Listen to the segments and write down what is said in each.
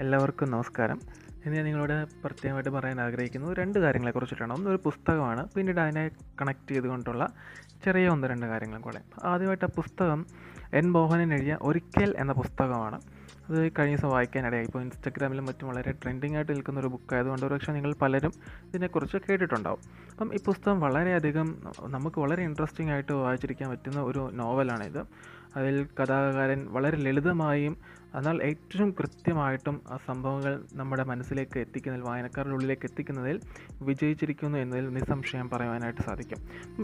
എല്ലാവർക്കും നമസ്കാരം. ഇന്ന് ഞാൻ നിങ്ങളോട് പ്രത്യേകമായിട്ട് പറയാൻ ആഗ്രഹിക്കുന്നു രണ്ട് കാര്യങ്ങളെ കുറിച്ചിട്ടാണ്. ഒന്ന് ഒരു പുസ്തകമാണ്. പിന്നീട് അതിനെ കണക്ട് ചെയ്തുകൊണ്ടുള്ള ചെറിയ ഒന്ന് രണ്ട് കാര്യങ്ങളും കൂടെ. ആദ്യമായിട്ട് ആ പുസ്തകം എൻ മോഹനൻ എഴുതിയ ഒരിക്കൽ എന്ന പുസ്തകമാണ്. അത് കഴിഞ്ഞ ദിവസം വായിക്കാനിടയായി. ഇപ്പോൾ ഇൻസ്റ്റഗ്രാമിലും മറ്റും വളരെ ട്രെൻഡിങ് ആയിട്ട് നിൽക്കുന്ന ഒരു ബുക്ക് ആയതുകൊണ്ട് ഒരുപക്ഷെ നിങ്ങൾ പലരും ഇതിനെക്കുറിച്ച് കേട്ടിട്ടുണ്ടാവും. അപ്പം ഈ പുസ്തകം വളരെയധികം നമുക്ക് വളരെ ഇൻട്രസ്റ്റിംഗ് ആയിട്ട് വായിച്ചിരിക്കാൻ പറ്റുന്ന ഒരു നോവലാണിത് അതിൽ കഥാകാരൻ വളരെ ലളിതമായും എന്നാൽ ഏറ്റവും കൃത്യമായിട്ടും ആ സംഭവങ്ങൾ നമ്മുടെ മനസ്സിലേക്ക് എത്തിക്കുന്നതിൽ വായനക്കാരുടെ ഉള്ളിലേക്ക് എത്തിക്കുന്നതിൽ വിജയിച്ചിരിക്കുന്നു എന്നതിൽ നിസ്സംശയം പറയുവാനായിട്ട് സാധിക്കും.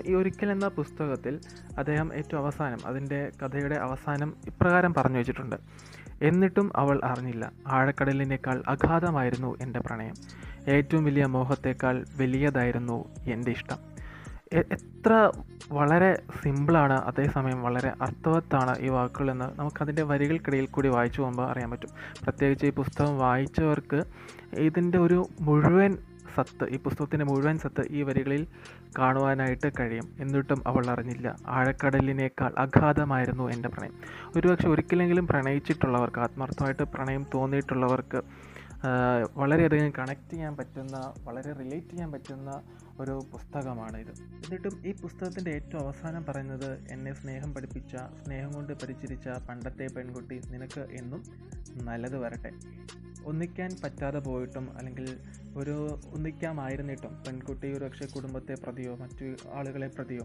ഈ ഒരിക്കൽ എന്ന പുസ്തകത്തിൽ അദ്ദേഹം ഏറ്റവും അവസാനം അതിന്റെ കഥയുടെ അവസാനം ഇപ്രകാരം പറഞ്ഞു വെച്ചിട്ടുണ്ട്. എന്നിട്ടും അവൾ അറിഞ്ഞില്ല. ആഴക്കടലിനേക്കാൾ അഗാധമായിരുന്നു എന്റെ പ്രണയം. ഏറ്റവും വലിയ മോഹത്തേക്കാൾ വലിയതായിരുന്നു എന്റെ ഇഷ്ടം. എത്ര വളരെ സിമ്പിളാണ് അതേസമയം വളരെ അർത്ഥവത്താണ് ഈ വാക്കുകളെന്ന് നമുക്കതിന്റെ വരികൾക്കിടയിൽ കൂടി വായിച്ചു പോകുമ്പോൾ അറിയാൻ പറ്റും. പ്രത്യേകിച്ച് ഈ പുസ്തകം വായിച്ചവർക്ക് ഇതിന്റെ ഒരു മുഴുവൻ സത്ത് ഈ പുസ്തകത്തിന്റെ മുഴുവൻ സത്ത് ഈ വരികളിൽ കാണുവാനായിട്ട് കഴിയും. എന്നിട്ടും അവൾ അറിഞ്ഞില്ല. ആഴക്കടലിനേക്കാൾ അഗാധമായിരുന്നു എന്റെ പ്രണയം. ഒരുപക്ഷെ ഒരിക്കലെങ്കിലും പ്രണയിച്ചിട്ടുള്ളവർക്ക് ആത്മാർത്ഥമായിട്ട് പ്രണയം തോന്നിയിട്ടുള്ളവർക്ക് വളരെയധികം കണക്ട് ചെയ്യാൻ പറ്റുന്ന വളരെ റിലേറ്റ് ചെയ്യാൻ പറ്റുന്ന ഒരു പുസ്തകമാണ് ഇത്. എന്നിട്ടും ഈ പുസ്തകത്തിന്റെ ഏറ്റവും അവസാനം പറയുന്നത് എന്നെ സ്നേഹം പഠിപ്പിച്ച സ്നേഹം കൊണ്ട് പരിചരിച്ച പണ്ടത്തെ പെൺകുട്ടി നിനക്ക് എന്നും നല്ലത് വരട്ടെ. ഒന്നിക്കാൻ പറ്റാതെ പോയിട്ടും അല്ലെങ്കിൽ ഒരു ഒന്നിക്കാമായിരുന്നിട്ടും പെൺകുട്ടി ഒരു പക്ഷേ കുടുംബത്തെ പ്രതിയോ മറ്റു ആളുകളെ പ്രതിയോ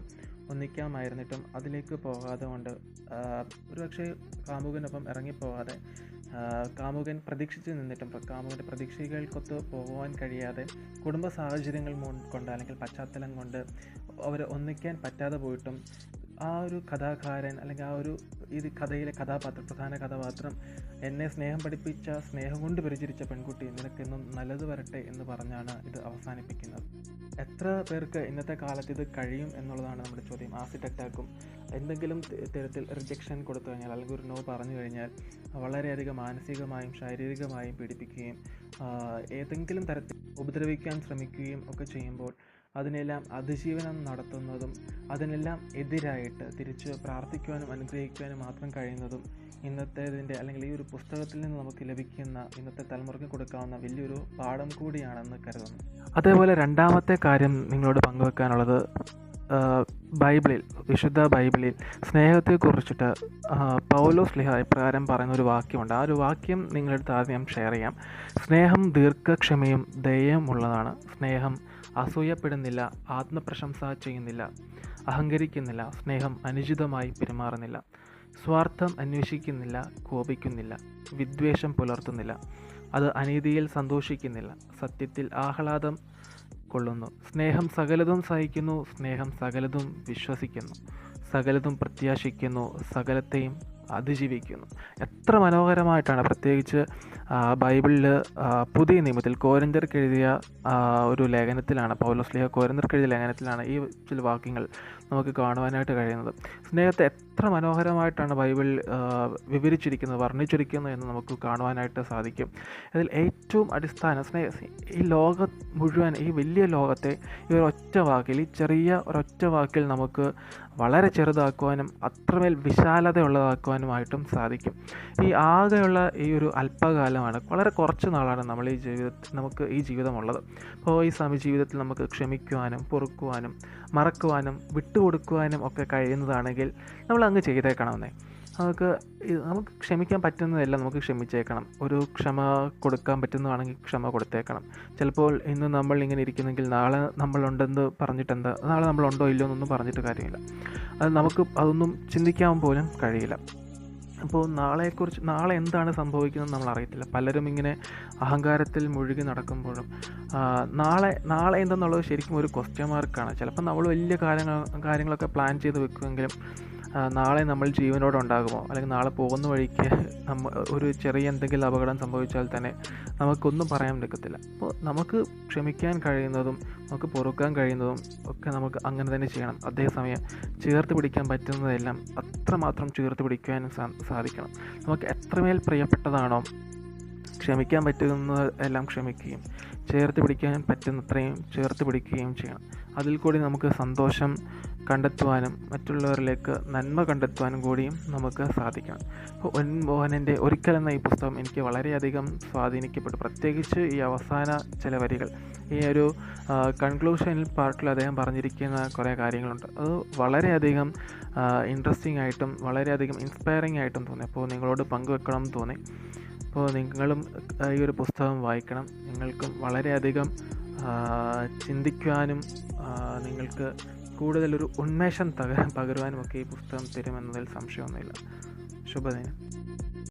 ഒന്നിക്കാമായിരുന്നിട്ടും അതിലേക്ക് പോകാതെ കൊണ്ട് ഒരു പക്ഷേ കാമുകനൊപ്പം ഇറങ്ങിപ്പോകാതെ കാമുകൻ പ്രതീക്ഷിച്ച് നിന്നിട്ടും കാമുകന്റെ പ്രതീക്ഷകൾക്കൊത്ത് പോകുവാൻ കഴിയാതെ കുടുംബ സാഹചര്യങ്ങൾ കൊണ്ട് അല്ലെങ്കിൽ പശ്ചാത്തലം കൊണ്ട് അവർ ഒന്നിക്കാൻ പറ്റാതെ പോയിട്ടും ആ ഒരു കഥാകാരൻ അല്ലെങ്കിൽ ആ ഒരു ഇത് കഥയിലെ കഥാപാത്രം പ്രധാന കഥാപാത്രം എന്നെ സ്നേഹം പഠിപ്പിച്ച സ്നേഹം കൊണ്ട് പരിചരിച്ച പെൺകുട്ടി നിനക്കെന്നും നല്ലത് വരട്ടെ എന്ന് പറഞ്ഞാണ് ഇത് അവസാനിപ്പിക്കുന്നത്. എത്ര പേർക്ക് ഇന്നത്തെ കാലത്ത് ഇത് കഴിയും എന്നുള്ളതാണ് നമ്മുടെ ചോദ്യം. ആസിഡ് അറ്റാക്കും എന്തെങ്കിലും തരത്തിൽ റിജക്ഷൻ കൊടുത്തു കഴിഞ്ഞാൽ അല്ലെങ്കിൽ ഒരു നോ പറഞ്ഞു കഴിഞ്ഞാൽ വളരെയധികം മാനസികമായും ശാരീരികമായും പീഡിപ്പിക്കുകയും ഏതെങ്കിലും തരത്തിൽ ഉപദ്രവിക്കാൻ ശ്രമിക്കുകയും ഒക്കെ ചെയ്യുമ്പോൾ അതിനെല്ലാം അതിജീവനം നടത്തുന്നതും അതിനെല്ലാം എതിരായിട്ട് തിരിച്ച് പ്രാർത്ഥിക്കുവാനും അനുഗ്രഹിക്കുവാനും മാത്രം കഴിയുന്നതും ഇന്നത്തേതിന്റെ അല്ലെങ്കിൽ ഈ ഒരു പുസ്തകത്തിൽ നിന്ന് നമുക്ക് ലഭിക്കുന്ന ഇന്നത്തെ തലമുറയ്ക്ക് കൊടുക്കാവുന്ന വലിയൊരു പാഠം കൂടിയാണെന്ന് കരുതുന്നു. അതേപോലെ രണ്ടാമത്തെ കാര്യം നിങ്ങളോട് പങ്കുവെക്കാനുള്ളത് ബൈബിളിൽ വിശുദ്ധ ബൈബിളിൽ സ്നേഹത്തെക്കുറിച്ചിട്ട് കുറിച്ചിട്ട് പൗലോ സ്ലിഹ ഇപ്രകാരം പറയുന്ന ഒരു വാക്യമുണ്ട്. ആ ഒരു വാക്യം നിങ്ങളെടുത്ത് ആദ്യം ഷെയർ ചെയ്യാം. സ്നേഹം ദീർഘക്ഷമയും ദയയും ഉള്ളതാണ്. സ്നേഹം അസൂയപ്പെടുന്നില്ല ആത്മപ്രശംസ ചെയ്യുന്നില്ല അഹങ്കരിക്കുന്നില്ല സ്നേഹം അനുചിതമായി പെരുമാറുന്നില്ല സ്വാർത്ഥം അന്വേഷിക്കുന്നില്ല കോപിക്കുന്നില്ല വിദ്വേഷം പുലർത്തുന്നില്ല അത് അനീതിയിൽ സന്തോഷിക്കുന്നില്ല സത്യത്തിൽ ആഹ്ലാദം കൊള്ളുന്നു സ്നേഹം സകലതും സഹിക്കുന്നു സ്നേഹം സകലതും വിശ്വസിക്കുന്നു. സകലതും പ്രത്യാശിക്കുന്നു സകലത്തെയും അതിജീവിക്കുന്നു. എത്ര മനോഹരമായിട്ടാണ് പ്രത്യേകിച്ച് ബൈബിളിൽ പുതിയ നിയമത്തിൽ കോരന്തർക്ക് എഴുതിയ ഒരു ലേഖനത്തിലാണ് പൗലോസ്ലിഹ കോരന്തർക്ക് എഴുതിയ ലേഖനത്തിലാണ് ഈ ചില വാക്യങ്ങൾ നമുക്ക് കാണുവാനായിട്ട് കഴിയുന്നത്. സ്നേഹത്തെ എത്ര മനോഹരമായിട്ടാണ് ബൈബിൾ വിവരിച്ചിരിക്കുന്നത് വർണിച്ചിരിക്കുന്നത് എന്ന് നമുക്ക് കാണുവാനായിട്ട് സാധിക്കും. അതിൽ ഏറ്റവും അടിസ്ഥാന സ്നേഹ ഈ ലോക മുഴുവൻ ഈ വലിയ ലോകത്തെ ഈ ഒരൊറ്റ വാക്കിൽ ഈ ചെറിയ ഒരൊറ്റ വാക്കിൽ നമുക്ക് വളരെ ചെറുതാക്കുവാനും അത്രമേൽ വിശാലതയുള്ളതാക്കുവാനുമായിട്ടും സാധിക്കും. ഈ ആകെയുള്ള ഈ ഒരു അല്പകാലമാണ് വളരെ കുറച്ച് നാളാണ് നമ്മൾ ഈ ജീവിതത്തിൽ നമുക്ക് ഈ ജീവിതമുള്ളത്. അപ്പോൾ ഈ സമയ ജീവിതത്തിൽ നമുക്ക് ക്ഷമിക്കുവാനും പൊറുക്കുവാനും മറക്കുവാനും വിട്ടുകൊടുക്കുവാനും ഒക്കെ കഴിയുന്നതാണെങ്കിൽ നമ്മൾ അങ്ങ് ചെയ്തേക്കണമെന്നേ. നമുക്ക് നമുക്ക് ക്ഷമിക്കാൻ പറ്റുന്നതല്ല നമുക്ക് ക്ഷമിച്ചേക്കണം. ഒരു ക്ഷമ കൊടുക്കാൻ പറ്റുന്നതാണെങ്കിൽ ക്ഷമ കൊടുത്തേക്കണം. ചിലപ്പോൾ ഇന്ന് നമ്മൾ ഇങ്ങനെ ഇരിക്കുന്നെങ്കിൽ നാളെ നമ്മളുണ്ടെന്ന് പറഞ്ഞിട്ടെന്താ നാളെ നമ്മളുണ്ടോ ഇല്ലയോ എന്നൊന്നും പറഞ്ഞിട്ട് കാര്യമില്ല. അത് നമുക്ക് അതൊന്നും ചിന്തിക്കാൻ പോലും കഴിയില്ല. അപ്പോൾ നാളെക്കുറിച്ച് നാളെ എന്താണ് സംഭവിക്കുന്നത് നമ്മൾ അറിയത്തില്ല പലരും ഇങ്ങനെ അഹങ്കാരത്തിൽ മുഴുകി നടക്കുമ്പോഴും നാളെ നാളെ എന്തെന്നുള്ളത് ശരിക്കും ഒരു ക്വസ്റ്റ്യൻ മാർക്കാണ് ചിലപ്പോൾ നമ്മൾ വലിയ കാര്യങ്ങൾ കാര്യങ്ങളൊക്കെ പ്ലാൻ ചെയ്ത് വെക്കുമെങ്കിലും നാളെ നമ്മൾ ജീവനോടെ ഉണ്ടാകുമോ? അല്ലെങ്കിൽ നാളെ പോകുന്ന വഴിക്ക് നമ്മ ഒരു ചെറിയ എന്തെങ്കിലും അപകടം സംഭവിച്ചാൽ തന്നെ നമുക്കൊന്നും പറയാൻ നിൽക്കത്തില്ല അപ്പോൾ നമുക്ക് ക്ഷമിക്കാൻ കഴിയുന്നതും നമുക്ക് പൊറുക്കാൻ കഴിയുന്നതും ഒക്കെ നമുക്ക് അങ്ങനെ തന്നെ ചെയ്യണം. അതേസമയം ചേർത്ത് പിടിക്കാൻ പറ്റുന്നതെല്ലാം അത്രമാത്രം ചേർത്ത് പിടിക്കുവാനും സാധിക്കണം. നമുക്ക് എത്രമേൽ പ്രിയപ്പെട്ടതാണോ ക്ഷമിക്കാൻ പറ്റുന്ന എല്ലാം ക്ഷമിക്കുകയും ചേർത്ത് പിടിക്കാൻ പറ്റുന്നത്രയും ചേർത്ത് പിടിക്കുകയും ചെയ്യണം. അതിൽ കൂടി നമുക്ക് സന്തോഷം കണ്ടെത്തുവാനും മറ്റുള്ളവരിലേക്ക് നന്മ കണ്ടെത്തുവാനും കൂടിയും നമുക്ക് സാധിക്കണം അപ്പോൾ ഒൻ മോഹനന്റെ ഒരിക്കൽ എന്ന ഈ പുസ്തകം എനിക്ക് വളരെയധികം സ്വാധീനിക്കപ്പെട്ടു. പ്രത്യേകിച്ച് ഈ അവസാന ചില വരികൾ. ഈ ഒരു കൺക്ലൂഷനിൽ പാർട്ടിൽ അദ്ദേഹം പറഞ്ഞിരിക്കുന്ന കുറേ കാര്യങ്ങളുണ്ട്. അത് വളരെയധികം ഇൻട്രസ്റ്റിംഗ് ആയിട്ടും വളരെയധികം ഇൻസ്പയറിംഗ് ആയിട്ടും തോന്നി. അപ്പോൾ നിങ്ങളോട് പങ്കുവെക്കണം തോന്നി. അപ്പോൾ നിങ്ങളും ഈ ഒരു പുസ്തകം വായിക്കണം. നിങ്ങൾക്കും വളരെയധികം ചിന്തിക്കുവാനും നിങ്ങൾക്ക് കൂടുതലൊരു ഉന്മേഷം പകരുവാനുമൊക്കെ ഈ പുസ്തകം തരുമെന്നതിൽ സംശയമൊന്നുമില്ല. ശുഭദിനം.